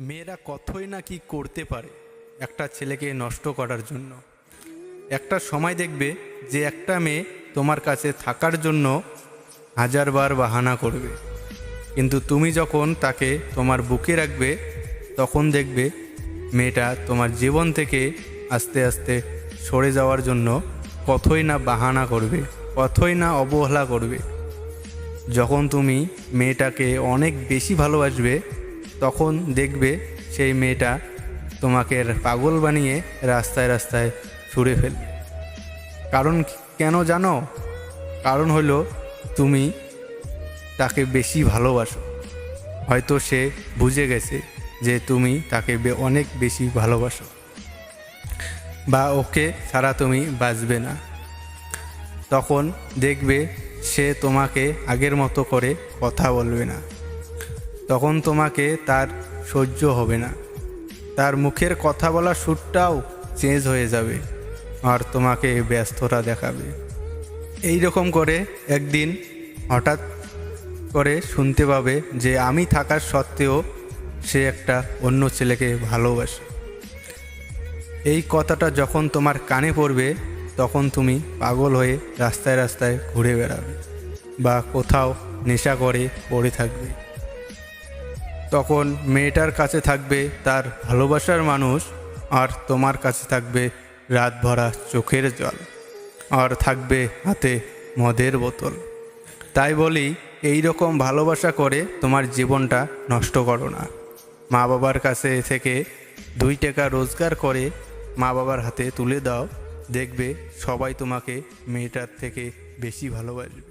মেয়েরা কতই না কি করতে পারে একটা ছেলেকে নষ্ট করার জন্য। একটা সময় দেখবে যে একটা মেয়ে তোমার কাছে থাকার জন্য হাজারবার বাহানা করবে। কিন্তু তুমি যখন তাকে তোমার বুকে রাখবে, তখন দেখবে মেয়েটা তোমার জীবন থেকে আস্তে আস্তে সরে যাওয়ার জন্য কতই না বাহানা করবে, কতই না অবহেলা করবে। যখন তুমি মেয়েটাকে অনেক বেশি ভালোবাসবে তখন দেখবে সেই মেয়েটা তোমাকে পাগল বানিয়ে রাস্তায় রাস্তায় ছুঁড়ে ফেলবে। কারণ কেন জানো? কারণ হলো তুমি তাকে বেশি ভালোবাসো। হয়তো সে বুঝে গেছে যে তুমি তাকে অনেক বেশি ভালোবাসো। বা ওকে ছাড়া তুমি বাঁচবে না। তখন দেখবে সে তোমাকে আগের মতো করে কথা বলবে না। তখন তোমাকে তার সহ্য হবে না। তার মুখের কথা বলার সুরটাও চেঞ্জ হয়ে যাবে আর তোমাকে ব্যস্ততা দেখাবে। এই রকম করে একদিন হঠাৎ করে শুনতে পাবে যে আমি থাকার সত্ত্বেও সে একটা অন্য ছেলেকে ভালোবাসে। এই কথাটা যখন তোমার কানে পড়বে, তখন তুমি পাগল হয়ে রাস্তায় রাস্তায় ঘুরে বেড়াবে বা কোথাও নেশা করে পড়ে থাকবে। তখন মেয়েটার কাছে থাকবে তার ভালোবাসার মানুষ আর তোমার কাছে থাকবে রাত ভরা চোখের জল আর থাকবে হাতে মদের বোতল। তাই বলি, এই রকম ভালোবাসা করে তোমার জীবনটা নষ্ট করো না। মা বাবার কাছে থেকে দুই টাকা রোজগার করে মা বাবার হাতে তুলে দাও, দেখবে সবাই তোমাকে মেয়েটার থেকে বেশি ভালোবাসবে।